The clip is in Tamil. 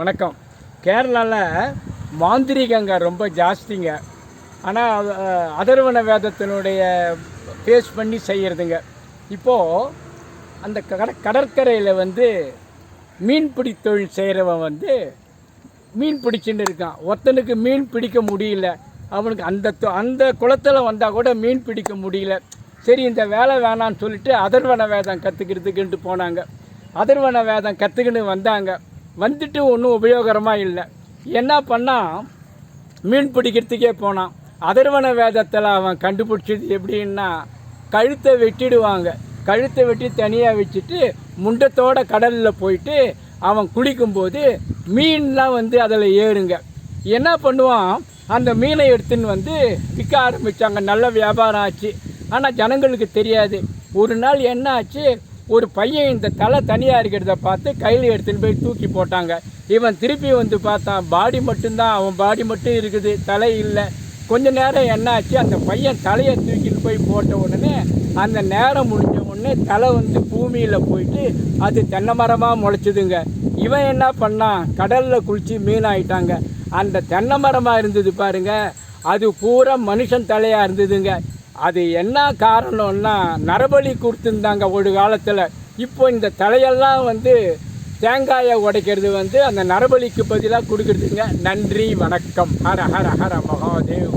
வணக்கம். கேரளாவில் மாந்திரிகங்க ரொம்ப ஜாஸ்திங்க. ஆனால் அதர்வன வேதத்தினுடைய ஃபேஸ் பண்ணி செய்கிறதுங்க இப்போது அந்த கட கடற்கரையில் வந்து மீன்பிடி தொழில் செய்கிறவன் வந்து மீன் பிடிச்சின்னு இருக்கான். ஒருத்தனுக்கு மீன் பிடிக்க முடியல. அவனுக்கு அந்த தொ- அந்த குளத்தில் வந்தால் கூட மீன் பிடிக்க முடியல. சரி இந்த வேலை வேணான்னு சொல்லிட்டு அதர்வன வேதம் கற்றுக்கிறதுக்குன்ட்டு போனாங்க. அதர்வன வேதம் கற்றுக்கின்னு வந்தாங்க. வந்துட்டு ஒன்றும் உபயோகரமாக இல்லை. என்ன பண்ணால் மீன் பிடிக்கிறதுக்கே போனான். அதர்வன வேதத்தில் அவன் கண்டுபிடிச்சது எப்படின்னா கழுத்தை வெட்டிடுவாங்க. கழுத்தை வெட்டி தனியாக வச்சுட்டு முண்டத்தோட கடலில் போயிட்டு அவன் குளிக்கும்போது மீன்லாம் வந்து அதில் ஏறுங்க. என்ன பண்ணுவான்? அந்த மீனை எடுத்துன்னு வந்து விற்க ஆரம்பித்தாங்க நல்ல வியாபாரம் ஆச்சு. ஆனால் ஜனங்களுக்கு தெரியாது. ஒரு நாள் என்ன ஆச்சு? ஒரு பையன் இந்த தலை தனியாக இருக்கிறத பார்த்து கையில் எடுத்துன்னு போய் தூக்கி போட்டாங்க. இவன் திருப்பி வந்து பார்த்தான். பாடி மட்டும்தான் அவன் பாடி மட்டும் இருக்குது தலை இல்லை. கொஞ்ச நேரம் என்னாச்சு அந்த பையன் தலையை தூக்கிட்டு போய் போட்ட உடனே அந்த நேரம் முடிஞ்ச உடனே தலை வந்து பூமியில் போயிட்டு அது தென்னை மரமாக முளைச்சிதுங்க. இவன் என்ன பண்ணான்? கடலில் குளித்து மீன் ஆயிட்டாங்க அந்த தென்னை மரமாக இருந்தது பாருங்க அது பூரா மனுஷன் தலையாக இருந்ததுங்க. அது என்ன காரணம்னா நரபலி கொடுத்துருந்தாங்க ஒரு காலத்தில். இப்போ இந்த தலையெல்லாம் வந்து தேங்காயை உடைக்கிறது வந்து அந்த நரபலிக்கு பதிலாக கொடுக்குறதுங்க. நன்றி வணக்கம். ஹர ஹர ஹர மகாதேவ்.